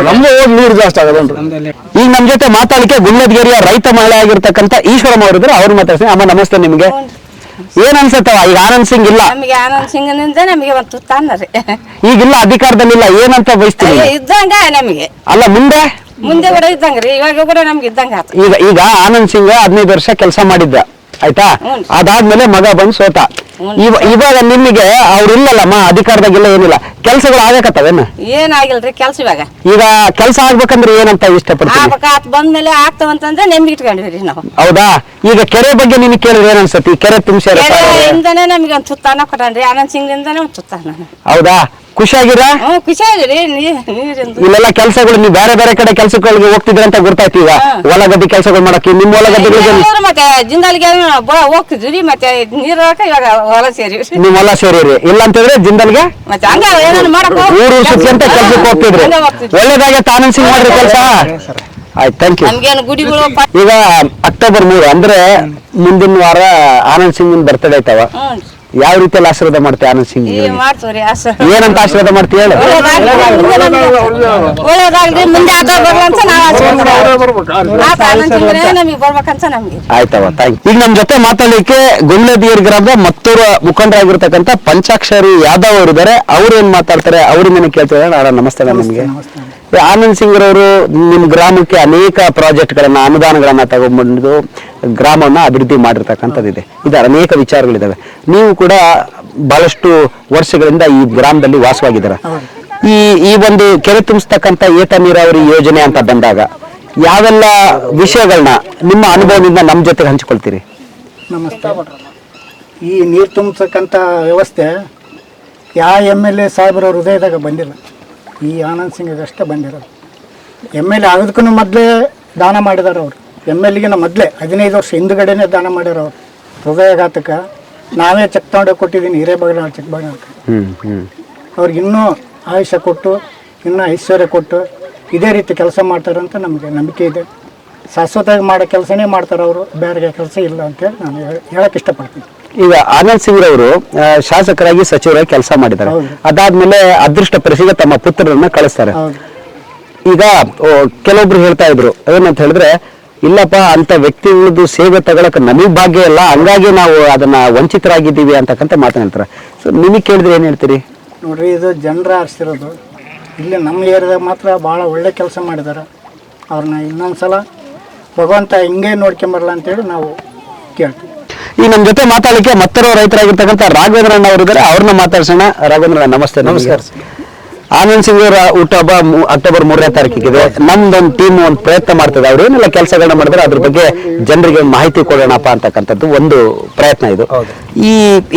ನಮ್ದು ಓಟ್ ನೀರು ಜಾಸ್ತಿ ಆಗೋದೇನ್ರಿ ಈಗ ನಮ್ ಜೊತೆ ಮಾತಾಡಲಿಕ್ಕೆ ಗುಳ್ಳದಗಿರಿಯ ರೈತ ಮಹಿಳೆ ಆಗಿರ್ತಕ್ಕಂಥ ಈಶ್ವರ ಅವರಿದ್ರು ಅವ್ರು ಮಾತಾಡ್ತೀನಿ. ಅಮ್ಮ ನಮಸ್ತೆ ನಿಮ್ಗೆ. ಏನ್ ಅನ್ಸತ್ತವ? ಈಗ ಆನಂದ್ ಸಿಂಗ್ ಇಲ್ಲ. ನಮಗೆ ಆನಂದ್ ಸಿಂಗನಿಂದ ನಮಗೆ ಒಂದು ತಾನರಿ ಅಧಿಕಾರದಲ್ಲಿ ಅಧಿಕಾರದಲ್ಲಿಲ್ಲ ಏನಂತ ಬಯಸ್ತೀನಿ ಇದ್ದಂಗ ನಮಗೆ. ಅಲ್ಲ ಮುಂದೆ? ಮುಂದೆ ಕೂಡ ಇದ್ದಂಗ್ರಿ ಇವಾಗ ಕೂಡ ನಮ್ಗೆ ಇದ್ದಂಗ ಆತು. ಈಗ ಈಗ ಆನಂದ್ ಸಿಂಗ್ ಹದಿನೈದು ವರ್ಷ ಕೆಲಸ ಮಾಡಿದ್ದ. ಆಯ್ತಾ. ಅದಾದ್ಮೇಲೆ ಮಗ ಬಂದು ಸೋತ. ಇವಾಗ ನಿಮಗೆ ಅವ್ರು ಇಲ್ಲಲ್ಲಮ್ಮ ಅಧಿಕಾರದಾಗಿಲ್ಲ ಏನಿಲ್ಲ. ಕೆಲಸಗಳು ಆಗಕತ್ತವೇನ ಏನಾಗಿಲ್ರಿ ಕೆಲ್ಸ ಇವಾಗ? ಈಗ ಕೆಲಸ ಆಗ್ಬೇಕಂದ್ರೆ ಏನಂತ ಇಷ್ಟಪಡ್ತೀನಿ ಆಗ್ಬೇಕ ಆತ್ ಬಂದ್ಮೇಲೆ ಆಗ್ತಾವಂತಂದ್ರೆ ನೆಮ್ಮದಿ ಇಟ್ಕೊಂಡ್ರಿ ನಾವು. ಹೌದಾ? ಈಗ ಕೆರೆ ಬಗ್ಗೆ ನಿಮಗೆ ಕೇಳಿದ್ರೆ ಏನ್ ಅನ್ಸತಿ ಕೆರೆ ತುಂಬಿಸ್ಯಾರ ಕೆರೆಯಿಂದನೇ ನಮಗೆ ಒಂದು ತುತ್ತಾನ ಕೊಟ್ಟಾನ್ರಿ ಆನಂದ್ ಸಿಂಗಿಂದನೇ ಒಂದು ತುತ್ತಾನ ಹೌದಾ? ಖುಷಿಯಾಗಿರ ಹ್ಞೂ ಖುಷಿ ಆಗಿರಿ ನೀರಿಂದು ಇಲ್ಲೆಲ್ಲ ಕೆಲಸಗಳು ನೀವು ಬೇರೆ ಬೇರೆ ಕಡೆ ಕೆಲಸಗಳಿಗೆ ಹೋಗ್ತಿದ್ರ ಅಂತ ಗೊತ್ತಾಯ್ತು ಈಗ. ಹೊಲಗದ್ದೆ ಹೊಲ ಕೆಲಸಗಳು ಮಾಡಕ್ಕೆ ನಿಮ್ಮ ಹೊಲ ಗದ್ದೆಗಳಿಗೆ ಮತ್ತೆ ಜಿಂದಾಲ್ಗೆ ಹೋಗ್ತಿದ್ರಿ ಮತ್ತೆ ನೀರು ಇವಾಗ ಹೊಲ ಸೇರಿ. ನೀವು ಹೊಲ ಸೇರಿರಿ. ಇಲ್ಲ ಅಂತಂದ್ರೆ ಜಿಂದಲ್ಗೆ? ಊರು ಸುತ್ತಿ ಅಂತ ಕೆಲಸಕ್ಕೆ ಹೋಗ್ತಿದ್ರಿ. ಹಂಗ ಹೋಗ್ತಿದ್ವಿ. ಒಳ್ಳೇದಾಗೈತೆ ಆನಂದ್ ಸಿಂಗ್ ಮಾಡ್ರಿ ಕೆಲಸ. ಆಯ್ತು ಥ್ಯಾಂಕ್ ಯು ಈಗ ಅಕ್ಟೋಬರ್ ಮೂರು ಅಂದ್ರೆ ಮುಂದಿನ ವಾರ ಆನಂದ್ ಸಿಂಗ್ ಬರ್ತಡೇ ಐತವ. ಯಾವ ರೀತಿಯಲ್ಲಿ ಆಶೀರ್ವಾದ ಮಾಡ್ತೀಯ ಆನಂದ್ ಸಿಂಗ್ ಮಾಡ್ತೀವ್ರಿ ಏನಂತ ಆಶೀರ್ವಾದ ಮಾಡ್ತೀಯ ಹೇಳು? ಒಳ್ಳೇದಾಗ್ಲಿ ಮುಂದೆ ನಾವು ಆಯ್ತವ ಥ್ಯಾಂಕ್ ಈಗ ನಮ್ ಜೊತೆ ಮಾತಾಡ್ಲಿಕ್ಕೆ ಗುಂಡ್ಲದಿಯರ್ ಗ್ರಾಮದ ಮತ್ತೂರು ಮುಖಂಡರಾಗಿರ್ತಕ್ಕಂಥ ಪಂಚಾಕ್ಷರಿ ಯಾದವ್ ಅವರು ಇದ್ದಾರೆ ಅವ್ರು ಏನ್ ಮಾತಾಡ್ತಾರೆ ಅವ್ರಿಂದ ಕೇಳ್ತಾರೆ ಅಣ್ಣ ನಮಸ್ತೆ ನಮಗೆ. ಆನಂದ್ ಸಿಂಗ್ ಅವರು ನಿಮ್ ಗ್ರಾಮಕ್ಕೆ ಅನೇಕ ಪ್ರಾಜೆಕ್ಟ್ ಗಳನ್ನ ಅನುದಾನಗಳನ್ನ ತಗೊಂಡ್ಬಂದು ಗ್ರಾಮವನ್ನ ಅಭಿವೃದ್ಧಿ ಮಾಡಿರ್ತಕ್ಕಂಥದ್ದಿದೆ. ಇದೆ ಅನೇಕ ವಿಚಾರಗಳಿದ್ದಾವೆ ನೀವು ಕೂಡ ಬಹಳಷ್ಟು ವರ್ಷಗಳಿಂದ ಈ ಗ್ರಾಮದಲ್ಲಿ ವಾಸವಾಗಿದ್ದೀರ. ಈ ಈ ಒಂದು ಕೆರೆ ತುಂಬಿಸ್ತಕ್ಕಂಥ ಏತ ನೀರಾವರಿ ಯೋಜನೆ ಅಂತ ಬಂದಾಗ ಯಾವೆಲ್ಲ ವಿಷಯಗಳನ್ನ ನಿಮ್ಮ ಅನುಭವದಿಂದ ನಮ್ಮ ಜೊತೆಗೆ ಹಂಚಿಕೊಳ್ತೀರಿ? ನಮಸ್ತೆ. ಈ ನೀರು ತುಂಬಿಸಕ್ಕಂಥ ವ್ಯವಸ್ಥೆ ಯಾವ ಎಂ ಎಲ್ ಎ ಸಾಹೇಬರ ಹೃದಯದಾಗ ಬಂದಿಲ್ಲ. ಈ ಆನಂದ್ ಸಿಂಗ್ ಅಷ್ಟೇ ಬಂದಿರೋದು. ಎಂ ಎಲ್ ಎ ಆಗೋದಕ್ಕೂ ಮೊದಲೇ ದಾನ ಮಾಡಿದಾರೆ ಅವರು. ಎಂ ಎಲ್ ಎಗಿನ ಮೊದಲೇ ಹದಿನೈದು ವರ್ಷ ಹಿಂದುಗಡೆನೇ ದಾನ ಮಾಡಿರೋ ಅವ್ರು. ಹೃದಯಘಾತಕ್ಕೆ ನಾವೇ ಚೆಕ್ ತಗೊಂಡೋಗಿ ಕೊಟ್ಟಿದ್ದೀನಿ ಹಿರೇಬಗಲ ಚೆಕ್ ಅಂತ. ಹ್ಮ್ ಹ್ಮ್. ಅವ್ರಿಗೆ ಇನ್ನೂ ಆಯುಷ್ಯ ಕೊಟ್ಟು ಇನ್ನೂ ಐಶ್ವರ್ಯ ಕೊಟ್ಟು ಇದೇ ರೀತಿ ಕೆಲಸ ಮಾಡ್ತಾರಂತ ನಮಗೆ ನಂಬಿಕೆ ಇದೆ. ಶಾಶ್ವತವಾಗಿ ಮಾಡೋ ಕೆಲಸನೇ ಮಾಡ್ತಾರೆ ಅವರು ಬೇರೆ ಕೆಲಸ ಇಲ್ಲ ಅಂತೇಳಿ ನಾನು ಹೇಳಕ್ಕೆ ಹೇಳಕ್ ಇಷ್ಟಪಡ್ತೀನಿ. ಈಗ ಆನಂದ್ ಸಿಂಗ್ ಅವರು ಶಾಸಕರಾಗಿ ಸಚಿವರಾಗಿ ಕೆಲಸ ಮಾಡಿದ್ದಾರೆ. ಅದಾದ್ಮೇಲೆ ಅದೃಷ್ಟ ಪರೀಕ್ಷೆಗೆ ತಮ್ಮ ಪುತ್ರರನ್ನ ಕಳಿಸ್ತಾರೆ. ಈಗ ಕೆಲವೊಬ್ರು ಹೇಳ್ತಾ ಇದ್ರು ಏನಂತ ಹೇಳಿದ್ರೆ ಇಲ್ಲಪ್ಪ ಅಂತ ವ್ಯಕ್ತಿಗಳದ್ದು ಸೇವೆ ತಗೊಳಕ್ ನಮಗ್ ಭಾಗ್ಯ ಇಲ್ಲ ಹಂಗಾಗಿ ನಾವು ಅದನ್ನ ವಂಚಿತರಾಗಿದ್ದೀವಿ ಅಂತಕ್ಕಂಥ ಮಾತನಾಡ್ತಾರೆ ಹೇಳ್ತಾರೆ. ಸೊ ನಿಮಗೆ ಕೇಳಿದ್ರೆ ಏನ್ ಹೇಳ್ತೀರಿ? ನೋಡ್ರಿ ಇದು ಜನರ ಆರಿಸಿರೋದು. ಇಲ್ಲಿ ನಮ್ಮ ಏರಿಯಾದಾಗ ಮಾತ್ರ ಭಾಳ ಒಳ್ಳೆ ಕೆಲಸ ಮಾಡಿದ್ದಾರೆ ಅವ್ರನ್ನ ಇನ್ನೊಂದ್ಸಲ ಭಗವಂತ ಹಿಂಗೆ ನೋಡ್ಕೊಂಬರಲ್ಲ ಅಂತೇಳಿ ನಾವು ಕೇಳ್ತೀವಿ. ಈ ನಮ್ಮ ಜೊತೆ ಮಾತಾಡಲಿಕ್ಕೆ ಮತ್ತೊಬ್ಬ ರೈತರಾಗಿರ್ತಕ್ಕಂಥ ರಾಘವೇಂದ್ರಣ್ಣ ಅವರಿದ್ದಾರೆ ಅವ್ರನ್ನ ಮಾತಾಡ್ಸೋಣ. ರಾಘವೇಂದ್ರ ನಮಸ್ತೆ. ನಮಸ್ಕಾರ ಆನಂದ್ ಸಿಂಗ್ ಅವರ ಹುಟ್ಟುಹಬ್ಬ ಹಬ್ಬ ಅಕ್ಟೋಬರ್ ಮೂರನೇ ತಾರೀಕಿಗೆ ನಮ್ದೊಂದು ಟೀಮ್ ಒಂದು ಪ್ರಯತ್ನ ಮಾಡ್ತದೆ. ಅವ್ರು ಏನೆಲ್ಲ ಕೆಲಸಗಳನ್ನ ಮಾಡಿದ್ರೆ ಅದ್ರ ಬಗ್ಗೆ ಜನರಿಗೆ ಮಾಹಿತಿ ಕೊಡೋಣಪ್ಪ ಅಂತಕ್ಕಂಥದ್ದು ಒಂದು ಪ್ರಯತ್ನ ಇದು. ಈ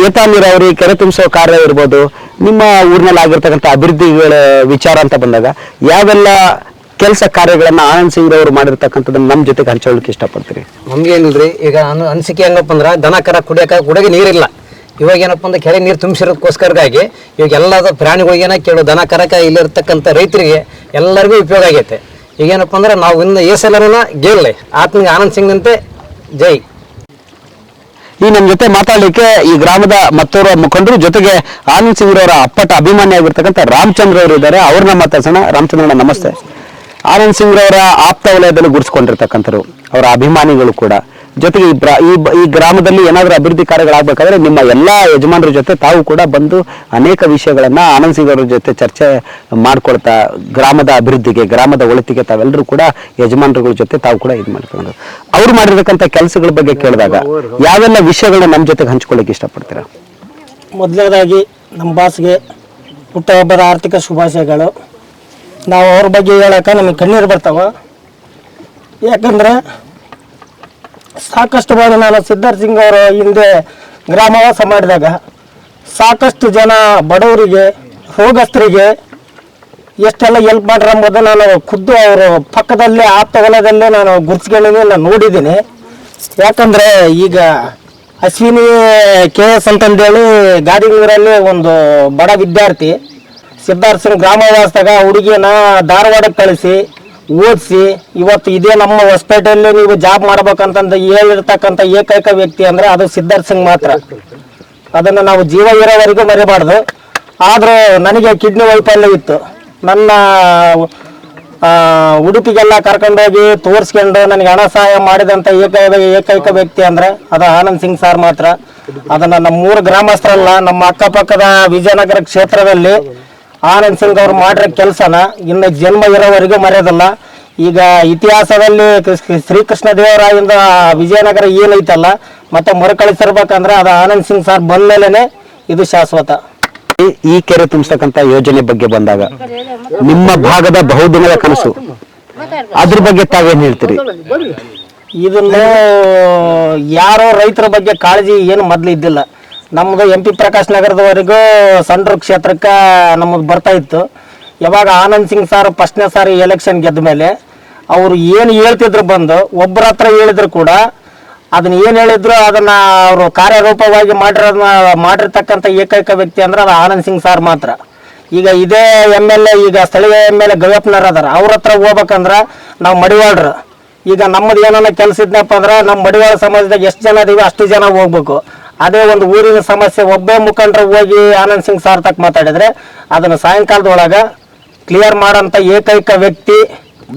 ಏತ ನೀರಾವರಿ ಕೆರೆ ತುಂಬಿಸೋ ಕಾರ್ಯ ಇರ್ಬೋದು ನಿಮ್ಮ ಊರಿನಲ್ಲಿ ಆಗಿರ್ತಕ್ಕಂಥ ಅಭಿವೃದ್ಧಿಗಳ ವಿಚಾರ ಅಂತ ಬಂದಾಗ ಯಾವೆಲ್ಲ ಕೆಲಸ ಕಾರ್ಯಗಳನ್ನ ಆನಂದ್ ಸಿಂಗ್ ಅವರು ಮಾಡಿರ್ತಕ್ಕಂಥದ್ದನ್ನ ನಮ್ಮ ಜೊತೆಗೆ ಹಂಚೋಳಕ್ಕೆ ಇಷ್ಟಪಡ್ತೀರಿ? ನಮ್ಗೇನಿಲ್ರಿ ಈಗ ಅನು ಅನಿಸಿಕೆ ಹೆಂಗಪ್ಪ ಅಂದ್ರೆ ದನ ಕರ ಕುಡಿಯಕ ಕುಡಿಯೋಕೆ ನೀರಿಲ್ಲ. ಇವಾಗ ಏನಪ್ಪ ಅಂದ್ರೆ ಕೆರೆ ನೀರು ತುಂಬಿಸಿರೋದಕ್ಕೋಸ್ಕರಗಾಗಿ ಇವಾಗ ಎಲ್ಲದ ಪ್ರಾಣಿಗಳಿಗೇನ ಕೇಳು ದನ, ಕರಕ ಇಲ್ಲಿರ್ತಕ್ಕಂಥ ರೈತರಿಗೆ ಎಲ್ಲರಿಗೂ ಉಪಯೋಗ ಆಗೈತೆ. ಈಗೇನಪ್ಪ ಅಂದ್ರೆ ನಾವು ಇನ್ನು ಏಸಲನ ಗೆಲ್ಲಲೆ ಆತ್ಮಿಗೆ ಆನಂದ್ ಸಿಂಗ್ನಂತೆ, ಜೈ. ಈ ನಮ್ಮ ಜೊತೆ ಮಾತಾಡಲಿಕ್ಕೆ ಈ ಗ್ರಾಮದ ಮತ್ತೋರ್ವ ಮುಖಂಡರು, ಜೊತೆಗೆ ಆನಂದ್ ಸಿಂಗ್ ಅವರ ಅಪ್ಪಟ ಅಭಿಮಾನಿ ಆಗಿರ್ತಕ್ಕಂಥ ರಾಮಚಂದ್ರ ಅವರು ಇದ್ದಾರೆ. ಅವ್ರನ್ನ ಮಾತಾಡ್ಸೋಣ. ರಾಮಚಂದ್ರಣ್ಣ, ನಮಸ್ತೆ. ಆನಂದ್ ಸಿಂಗ್ ಅವರ ಆಪ್ತ ವಲಯದಲ್ಲಿ ಗುರುಸ್ಕೊಂಡಿರ್ತಕ್ಕಂಥರು ಅವರ ಅಭಿಮಾನಿಗಳು ಕೂಡ. ಜೊತೆಗೆ ಈ ಗ್ರಾಮದಲ್ಲಿ ಏನಾದರೂ ಅಭಿವೃದ್ಧಿ ಕಾರ್ಯಗಳಾಗಬೇಕಾದ್ರೆ ನಿಮ್ಮ ಎಲ್ಲಾ ಯಜಮಾನರ ಜೊತೆ ತಾವು ಕೂಡ ಬಂದು ಅನೇಕ ವಿಷಯಗಳನ್ನು ಆನಂದ್ ಸಿಂಗ್ ಜೊತೆ ಚರ್ಚೆ ಮಾಡ್ಕೊಳ್ತಾ ಗ್ರಾಮದ ಅಭಿವೃದ್ಧಿಗೆ, ಗ್ರಾಮದ ಒಳಿತಿಗೆ ತಾವೆಲ್ಲರೂ ಕೂಡ ಯಜಮಾನರುಗಳ ಜೊತೆ ತಾವು ಕೂಡ ಇದು ಮಾಡ್ಕೊಂಡು. ಅವ್ರು ಮಾಡಿರ್ತಕ್ಕಂಥ ಕೆಲಸಗಳ ಬಗ್ಗೆ ಕೇಳಿದಾಗ ಯಾವೆಲ್ಲ ವಿಷಯಗಳನ್ನ ನಮ್ಮ ಜೊತೆಗೆ ಹಂಚ್ಕೊಳ್ಳಿಕ್ಕೆ ಇಷ್ಟಪಡ್ತೀರಾ? ಮೊದಲನೇದಾಗಿ ನಮ್ಮ ಬಾಸ್ಗೆ ಹುಟ್ಟಹಬ್ಬದ ಆರ್ಥಿಕ ಶುಭಾಶಯಗಳು. ನಾವು ಅವ್ರ ಬಗ್ಗೆ ಹೇಳಕ್ಕೆ ನಮಗೆ ಕಣ್ಣೀರು ಬರ್ತಾವ. ಯಾಕಂದ್ರೆ ಸಾಕಷ್ಟು ಬಾರಿ ನಾನು ಸಿದ್ಧಾರ್ಥ ಸಿಂಗ್ ಅವರ ಹಿಂದೆ ಗ್ರಾಮವಾಸ ಮಾಡಿದಾಗ ಸಾಕಷ್ಟು ಜನ ಬಡವರಿಗೆ ರೋಗಸ್ಥರಿಗೆ ಎಷ್ಟೆಲ್ಲ ಹೆಲ್ಪ್ ಮಾಡ್ರ ಎಂಬುದು ನಾನು ಖುದ್ದು ಅವರು ಪಕ್ಕದಲ್ಲೇ ಆಪ್ತ ಹೊಲದಲ್ಲೇ ನಾನು ಗುರ್ಸ್ಕೊಂಡಿದ್ದೀನಿ ನಾನು ನೋಡಿದ್ದೀನಿ. ಯಾಕಂದ್ರೆ ಈಗ ಅಶ್ವಿನಿ ಕೆ ಎಸ್ ಅಂತಂದೇಳಿ ಗಾದಿನೂರಲ್ಲಿ ಒಂದು ಬಡ ವಿದ್ಯಾರ್ಥಿ ಸಿದ್ಧಾರ್ಥ ಸಿಂಗ್ ಗ್ರಾಮವಾಸದಾಗ ಹುಡುಗಿಯನ್ನ ಧಾರವಾಡಕ್ಕೆ ಕಳಿಸಿ ಓದಿಸಿ, ಇವತ್ತು ಇದೇ ನಮ್ಮ ಹೊಸಪೇಟೆಯಲ್ಲಿ ನೀವು ಜಾಬ್ ಮಾಡ್ಬೇಕಂತಂದು ಹೇಳಿರ್ತಕ್ಕಂಥ ಏಕೈಕ ವ್ಯಕ್ತಿ ಅಂದ್ರೆ ಅದು ಸಿದ್ಧಾರ್ಥ ಸಿಂಗ್ ಮಾತ್ರ. ಅದನ್ನು ನಾವು ಜೀವ ಇರೋವರೆಗೂ ಮರಿಬಾರ್ದು. ಆದರೂ ನನಗೆ ಕಿಡ್ನಿ ವೈಫಲ್ಯ ಇತ್ತು. ನನ್ನ ಉಡುಪಿಗೆಲ್ಲ ಕರ್ಕೊಂಡೋಗಿ ತೋರಿಸ್ಕೊಂಡು ನನಗೆ ಹಣ ಸಹಾಯ ಮಾಡಿದಂಥ ಏಕೈಕ ಏಕೈಕ ವ್ಯಕ್ತಿ ಅಂದ್ರೆ ಅದು ಆನಂದ್ ಸಿಂಗ್ ಸಾರ್ ಮಾತ್ರ. ಅದನ್ನ ನಮ್ಮ ಮೂರು ಗ್ರಾಮಸ್ಥರಲ್ಲ. ನಮ್ಮ ಅಕ್ಕಪಕ್ಕದ ವಿಜಯನಗರ ಕ್ಷೇತ್ರದಲ್ಲಿ ಆನಂದ್ ಸಿಂಗ್ ಅವ್ರು ಮಾಡಿರೋ ಕೆಲಸನ ಇನ್ನು ಜನ್ಮ ಇರೋವರೆಗೂ ಮರೆಯೋದಲ್ಲ. ಈಗ ಇತಿಹಾಸದಲ್ಲಿ ಶ್ರೀಕೃಷ್ಣ ದೇವರಾಯಿಂದ ವಿಜಯನಗರ ಏನೈತಲ್ಲ ಮತ್ತೆ ಮರುಕಳಿಸಿರ್ಬೇಕಂದ್ರೆ ಅದು ಆನಂದ್ ಸಿಂಗ್ ಸರ್ ಬಂದ್ಮೇಲೆನೆ ಇದು ಶಾಶ್ವತ. ಈ- ಈ ಕೆರೆ ತುಂಬಿಸ್ತಕ್ಕಂಥ ಯೋಜನೆ ಬಗ್ಗೆ ಬಂದಾಗ ನಿಮ್ಮ ಭಾಗದ ಬಹುದಿನದ ಕನಸು. ಅದ್ರ ಬಗ್ಗೆ ತಾವೇನ್ ಹೇಳ್ತೀರಿ? ಇದನ್ನು ಯಾರೋ ರೈತರ ಬಗ್ಗೆ ಕಾಳಜಿ ಏನು ಮೊದ್ಲು ಇದ್ದಿಲ್ಲ. ನಮ್ಮದು ಎಂ ಪಿ ಪ್ರಕಾಶ್ ನಗರದವರೆಗೂ ಸಂಡ್ರ ಕ್ಷೇತ್ರಕ್ಕೆ ನಮ್ಮದು ಬರ್ತಾ ಇತ್ತು. ಯಾವಾಗ ಆನಂದ್ ಸಿಂಗ್ ಸರ್ ಫಸ್ಟ್ನೇ ಸಾರಿ ಎಲೆಕ್ಷನ್ ಗೆದ್ದ ಮೇಲೆ ಅವರು ಏನು ಹೇಳ್ತಿದ್ರು ಬಂದು ಒಬ್ಬರ ಹತ್ರ ಹೇಳಿದ್ರು ಕೂಡ ಅದನ್ನ ಏನು ಹೇಳಿದ್ರು ಅದನ್ನ ಅವರು ಕಾರ್ಯರೂಪವಾಗಿ ಮಾಡಿರೋದನ್ನ ಮಾಡಿರ್ತಕ್ಕಂಥ ಏಕೈಕ ವ್ಯಕ್ತಿ ಅಂದ್ರೆ ಅದು ಆನಂದ್ ಸಿಂಗ್ ಸರ್ ಮಾತ್ರ. ಈಗ ಇದೇ ಎಂ ಎಲ್ ಎ, ಈಗ ಸ್ಥಳೀಯ ಎಂ ಎಲ್ ಎ ಗವಿಯಪ್ಪನವ್ರು ಅದಾರ. ಅವ್ರ ಹತ್ರ ಹೋಗ್ಬೇಕಂದ್ರೆ ನಾವು ಮಡಿವಾಳ್ರು. ಈಗ ನಮ್ಮದು ಏನನ್ನ ಕೆಲ್ಸ ಇದ್ನಪ್ಪ ಅಂದ್ರೆ ನಮ್ಮ ಮಡಿವಾಳ ಸಮಾಜದಾಗ ಎಷ್ಟು ಜನ ಇದೀವಿ ಅಷ್ಟು ಜನ ಹೋಗ್ಬೇಕು. ಅದೇ ಒಂದು ಊರಿನ ಸಮಸ್ಯೆ ಒಬ್ಬೇ ಮುಖಂಡರು ಹೋಗಿ ಆನಂದ್ ಸಿಂಗ್ ಸಾರ್ ತಕ್ಕ ಮಾತಾಡಿದ್ರೆ ಅದನ್ನು ಸಾಯಂಕಾಲದೊಳಗ ಕ್ಲಿಯರ್ ಮಾಡೋಂಥ ಏಕೈಕ ವ್ಯಕ್ತಿ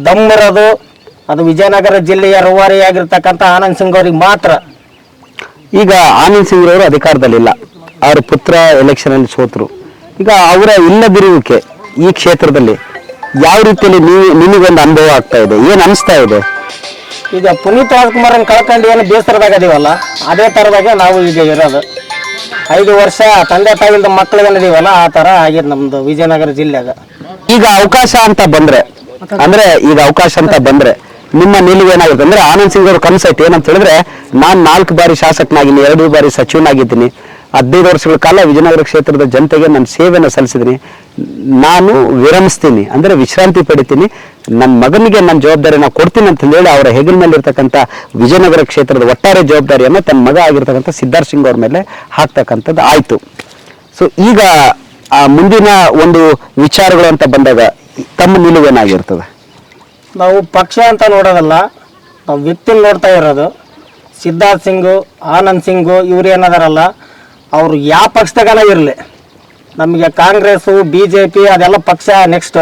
ದಮ್ಮರದು. ಅದು ವಿಜಯನಗರ ಜಿಲ್ಲೆಯ ರೂವಾರಿಯಾಗಿರ್ತಕ್ಕಂಥ ಆನಂದ್ ಸಿಂಗ್ ಅವ್ರಿಗೆ ಮಾತ್ರ. ಈಗ ಆನಂದ್ ಸಿಂಗ್ ಅವರು ಅಧಿಕಾರದಲ್ಲಿಲ್ಲ ಅವ್ರ ಪುತ್ರ ಎಲೆಕ್ಷನ್ ಅಲ್ಲಿ ಸೋತರು. ಈಗ ಅವರ ಇಲ್ಲದಿರುವಿಕೆ ಈ ಕ್ಷೇತ್ರದಲ್ಲಿ ಯಾವ ರೀತಿಯಲ್ಲಿ ನೀವು ನಿಮಗೊಂದು ಅನುಭವ ಆಗ್ತಾ ಇದೆ? ಏನು ಅನಿಸ್ತಾ ಇದೆ? ಈಗ ಪುನೀತ್ ರಾಜ್ಕುಮಾರನ್ ಕಳ್ಕೊಂಡು ಏನು ಬೇಸರದಾಗ ಅದೀವಲ್ಲ ಅದೇ ಥರದಾಗ ನಾವು ಈಗ ಇರೋದು. ಐದು ವರ್ಷ ತಂದೆ ತಾಯಿಲ್ದ ಮಕ್ಳಿಗೆ ಏನದೀವಲ್ಲ ಆ ಥರ ಆಗಿದೆ ನಮ್ದು ವಿಜಯನಗರ ಜಿಲ್ಲೆಗ. ಈಗ ಅವಕಾಶ ಅಂತ ಬಂದ್ರೆ, ಅಂದ್ರೆ ಈಗ ಅವಕಾಶ ಅಂತ ಬಂದ್ರೆ ನಿಮ್ಮ ನಿಲುವು ಏನಾಗುತ್ತೆ? ಅಂದ್ರೆ ಆನಂದ್ ಸಿಂಗ್ ಅವ್ರ ಕನ್ಸೈಟ್ ಏನಂತ ಹೇಳಿದ್ರೆ ನಾನ್ ನಾಲ್ಕು ಬಾರಿ ಶಾಸಕನಾಗಿನಿ ಎರಡು ಬಾರಿ ಸಚಿವನಾಗಿದ್ದೀನಿ. ಹದಿನೈದು ವರ್ಷಗಳ ಕಾಲ ವಿಜಯನಗರ ಕ್ಷೇತ್ರದ ಜನತೆಗೆ ನಾನು ಸೇವೆಯನ್ನು ಸಲ್ಲಿಸಿದ್ದೀನಿ. ನಾನು ವಿರಮಿಸ್ತೀನಿ, ಅಂದರೆ ವಿಶ್ರಾಂತಿ ಪಡಿತೀನಿ. ನನ್ನ ಮಗನಿಗೆ ನನ್ನ ಜವಾಬ್ದಾರಿನ ಕೊಡ್ತೀನಿ ಅಂತ ಹೇಳಿ ಅವರ ಹೆಗಲ ಮೇಲೆ ಇರ್ತಕ್ಕಂಥ ವಿಜಯನಗರ ಕ್ಷೇತ್ರದ ಒಟ್ಟಾರೆ ಜವಾಬ್ದಾರಿಯನ್ನು ತನ್ನ ಮಗ ಆಗಿರ್ತಕ್ಕಂಥ ಸಿದ್ಧಾರ್ಥ ಸಿಂಗ್ ಅವ್ರ ಮೇಲೆ ಹಾಕ್ತಕ್ಕಂಥದ್ದು ಆಯಿತು. ಸೊ ಈಗ ಆ ಮುಂದಿನ ಒಂದು ವಿಚಾರಗಳು ಅಂತ ಬಂದಾಗ ತಮ್ಮ ನಿಲುವೇನಾಗಿರ್ತದೆ ನಾವು ಪಕ್ಷ ಅಂತ ನೋಡೋದಲ್ಲ, ನಾವು ವ್ಯಕ್ತಿ ನೋಡ್ತಾ ಇರೋದು. ಸಿದ್ಧಾರ್ಥ್ ಸಿಂಗು, ಆನಂದ್ ಸಿಂಗು, ಇವ್ರು ಏನದಾರಲ್ಲ ಅವರು ಯಾವ ಪಕ್ಷದಾಗನ ಇರಲಿ. ನಮಗೆ ಕಾಂಗ್ರೆಸ್ಸು ಬಿ ಜೆ ಪಿ ಅದೆಲ್ಲ ಪಕ್ಷ ನೆಕ್ಸ್ಟ್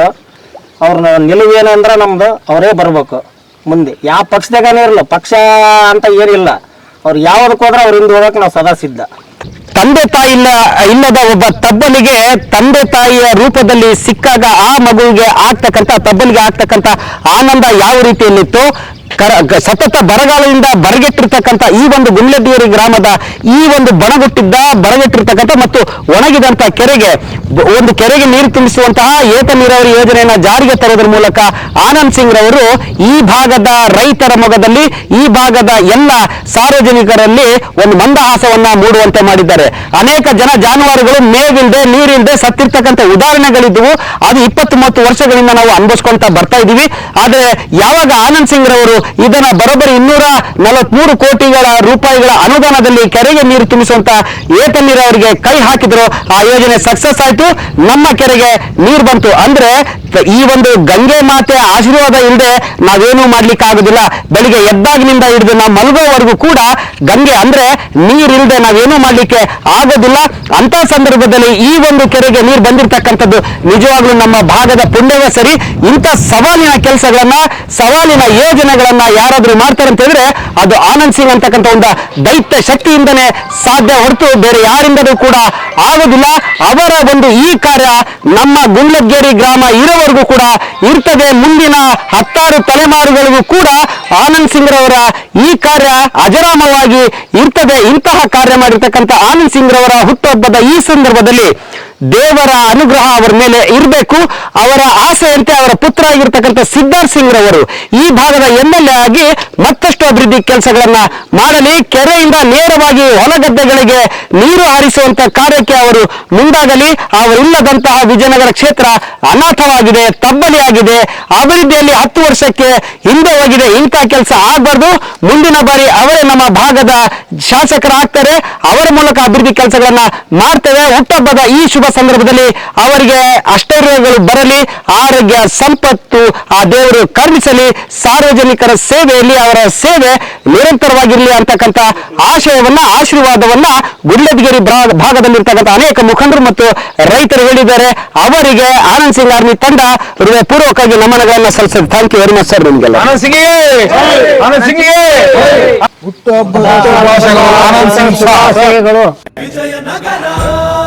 ಅವ್ರ ನಿಲುವು ಏನಂದ್ರೆ ನಮ್ದು ಅವರೇ ಬರಬೇಕು ಮುಂದೆ. ಯಾವ ಪಕ್ಷದಾಗನೇ ಇರಲಿ, ಪಕ್ಷ ಅಂತ ಏನಿಲ್ಲ. ಅವ್ರು ಹೋದ್ರೆ ಅವ್ರ ಹಿಂದೆ ಹೋಗಕ್ಕೆ ನಾವು ಸದಾ ಸಿದ್ಧ. ತಂದೆ ತಾಯಿ ಇಲ್ಲ, ಇಲ್ಲದ ಒಬ್ಬ ತಬ್ಬಲಿಗೆ ತಂದೆ ತಾಯಿಯ ರೂಪದಲ್ಲಿ ಸಿಕ್ಕಾಗ ಆ ಮಗುವಿಗೆ ಆಗ್ತಕ್ಕಂಥ, ತಬ್ಬಲಿಗೆ ಆಗ್ತಕ್ಕಂಥ ಆನಂದ ಯಾವ ರೀತಿಯಲ್ಲಿತ್ತು? ಕರ ಸತತ ಬರಗಾಲದಿಂದ ಬರಗೆಟ್ಟಿರ್ತಕ್ಕಂಥ ಈ ಒಂದು ಗುಂಡ್ಲದೇರಿ ಗ್ರಾಮದ ಈ ಒಂದು ಬಣಗುಟ್ಟಿದ್ದ, ಬರಗೆಟ್ಟಿರ್ತಕ್ಕಂಥ ಮತ್ತು ಒಣಗಿದಂಥ ಕೆರೆಗೆ, ಒಂದು ಕೆರೆಗೆ ನೀರು ತುಂಬಿಸುವಂತಹ ಏತ ನೀರಾವರಿ ಯೋಜನೆಯನ್ನ ಜಾರಿಗೆ ತರೋದ್ರ ಮೂಲಕ ಆನಂದ್ ಸಿಂಗ್ ರವರು ಈ ಭಾಗದ ರೈತರ ಮೊಗದಲ್ಲಿ ಈ ಭಾಗದ ಎಲ್ಲ ಸಾರ್ವಜನಿಕರಲ್ಲಿ ಒಂದು ಮಂದಹಾಸವನ್ನ ಮೂಡುವಂತೆ ಮಾಡಿದ್ದಾರೆ. ಅನೇಕ ಜನ ಜಾನುವಾರುಗಳು ಮೇವಿಲ್ಲದೆ ನೀರಿಲ್ಲದೆ ಸತ್ತಿರ್ತಕ್ಕಂಥ ಉದಾಹರಣೆಗಳಿದ್ದವು. ಅದು ಇಪ್ಪತ್ತು ಮೂವತ್ತು ವರ್ಷಗಳಿಂದ ನಾವು ಅನುಭವಿಸ್ಕೊಂತ ಬರ್ತಾ ಇದ್ದೀವಿ. ಆದ್ರೆ ಯಾವಾಗ ಆನಂದ್ ಸಿಂಗ್ ರವರು ಇದನ್ನ ಬರೋಬ್ಬರಿ ಇನ್ನೂರ ನಲವತ್ಮೂರು ಕೋಟಿಗಳ ರೂಪಾಯಿಗಳ ಅನುದಾನದಲ್ಲಿ ಕೆರೆಗೆ ನೀರು ತುಂಬಿಸುವಂತ ಏತ ನೀರಾವರಿಗೆ ಕೈ ಹಾಕಿದ್ರು. ಆ ಯೋಜನೆ ಸಕ್ಸಸ್ ಆಯಿತು. ನಮ್ಮ ಕೆರೆಗೆ ನೀರು ಬಂತು. ಅಂದ್ರೆ ಈ ಒಂದು ಗಂಗೆ ಮಾತೆ ಆಶೀರ್ವಾದ ಇಲ್ಲದೆ ನಾವೇನು ಮಾಡ್ಲಿಕ್ಕೆ ಆಗುದಿಲ್ಲ. ಬೆಳಿಗ್ಗೆ ಎದ್ದಾಗಿನಿಂದ ಹಿಡಿದು ನಾವು ಮಲಗೋವರೆಗೂ ಕೂಡ ಗಂಗೆ ಅಂದ್ರೆ ನೀರಿಲ್ಲದೆ ನಾವೇನು ಮಾಡ್ಲಿಕ್ಕೆ ಆಗೋದಿಲ್ಲ. ಅಂತ ಸಂದರ್ಭದಲ್ಲಿ ಈ ಒಂದು ಕೆರೆಗೆ ನೀರು ಬಂದಿರತಕ್ಕಂಥದ್ದು ನಿಜವಾಗ್ಲೂ ನಮ್ಮ ಭಾಗದ ಪುಣ್ಯವೇ ಸರಿ. ಇಂಥ ಸವಾಲಿನ ಕೆಲಸಗಳನ್ನ, ಸವಾಲಿನ ಯೋಜನೆಗಳನ್ನ ಯಾರಾದ್ರೂ ಮಾಡ್ತಾರೆ ಅಂತ ಹೇಳಿದ್ರೆ ಅದು ಆನಂದ್ ಸಿಂಗ್ ಅಂತಕ್ಕಂಥ ಒಂದು ದೈತ್ಯ ಶಕ್ತಿಯಿಂದನೇ ಸಾಧ್ಯ ಹೊರತು ಬೇರೆ ಯಾರಿಂದಲೂ ಕೂಡ ಆಗೋದಿಲ್ಲ. ಅವರ ಒಂದು ಈ ಕಾರ್ಯ ನಮ್ಮ ಗುಂಡ್ಲಗೇರಿ ಗ್ರಾಮ ಇರೋವರೆಗೂ ಕೂಡ ಇರ್ತದೆ. ಮುಂದಿನ ಹತ್ತಾರು ತಲೆಮಾರುಗಳಿಗೂ ಕೂಡ ಆನಂದ್ ಸಿಂಗ್ ರವರ ಈ ಕಾರ್ಯ ಅಜರಾಮವಾಗಿ ಇರ್ತದೆ. ಇಂತಹ ಕಾರ್ಯ ಮಾಡಿರ್ತಕ್ಕಂಥ ಆನಂದ್ ಸಿಂಗ್ ರವರ ಹುಟ್ಟುಹಬ್ಬದ ಈ ಸಂದರ್ಭದಲ್ಲಿ ದೇವರ ಅನುಗ್ರಹ ಅವರ ಮೇಲೆ ಇರಬೇಕು. ಅವರ ಆಸೆಯಂತೆ ಅವರ ಪುತ್ರ ಆಗಿರ್ತಕ್ಕಂಥ ಸಿದ್ಧಾರ್ಥ್ ಸಿಂಗ್ ರವರು ಈ ಭಾಗದ ಎ ಆಗಿ ಮತ್ತಷ್ಟು ಅಭಿವೃದ್ಧಿ ಕೆಲಸಗಳನ್ನ ಮಾಡಲಿ, ಕೆರೆಯಿಂದ ನೇರವಾಗಿ ಹೊಲಗದ್ದೆಗಳಿಗೆ ನೀರು ಹರಿಸುವಂತ ಕಾರ್ಯಕ್ಕೆ ಅವರು ಮುಂದಾಗಲಿ. ಅವರಿಲ್ಲದಂತಹ ವಿಜಯನಗರ ಕ್ಷೇತ್ರ ಅನಾಥವಾಗಿದೆ ತಬ್ಬಲಿಯಾಗಿದೆ ಅಭಿವೃದ್ಧಿಯಲ್ಲಿ ಹತ್ತು ವರ್ಷಕ್ಕೆ ಹಿಂದೆ ಹೋಗಿದೆ, ಇಂಥ ಕೆಲಸ ಆಗಬಾರ್ದು. ಮುಂದಿನ ಬಾರಿ ಅವರೇ ನಮ್ಮ ಭಾಗದ ಶಾಸಕರಾಗ್ತಾರೆ. ಅವರ ಮೂಲಕ ಅಭಿವೃದ್ಧಿ ಕೆಲಸಗಳನ್ನ ಮಾಡ್ತೇವೆ. ಹುಟ್ಟಹಬ್ಬದ ಈ ಶುಭ ಸಂದರ್ಭದಲ್ಲಿ ಅವರಿಗೆ ಅಷ್ಟೈರ್ಯಗಳು ಬರಲಿ. ಆರೋಗ್ಯ, ಸಂಪತ್ತು, ಆ ದೇವರು ಕರುಣಿಸಲಿ. ಸಾರ್ವಜನಿಕರ ಸೇವೆಯಲ್ಲಿ ಅವರ ಸೇವೆ ನಿರಂತರವಾಗಿರಲಿ ಅಂತಕ್ಕಂಥ ಆಶಯವನ್ನ ಆಶೀರ್ವಾದವನ್ನ ಗುಡ್ಲದಗಿರಿ ಭಾಗದಲ್ಲಿರ್ತಕ್ಕಂಥ ಅನೇಕ ಮುಖಂಡರು ಮತ್ತು ರೈತರು ಹೇಳಿದ್ದಾರೆ ಅವರಿಗೆ ಆನಂದ್ ಸಿಂಗ್ ಆರ್ಮಿ ತಂಡ ಹೃದಯಪೂರ್ವಕವಾಗಿ ನಮನಗಳನ್ನ ಸಲ್ಲಿಸಿದೆ thank you very much sir ನಿಮ್ಗೆಲ್ಲ ಆನಂದ್ ಸಿಂಗ್ ವಿಜಯನಗರ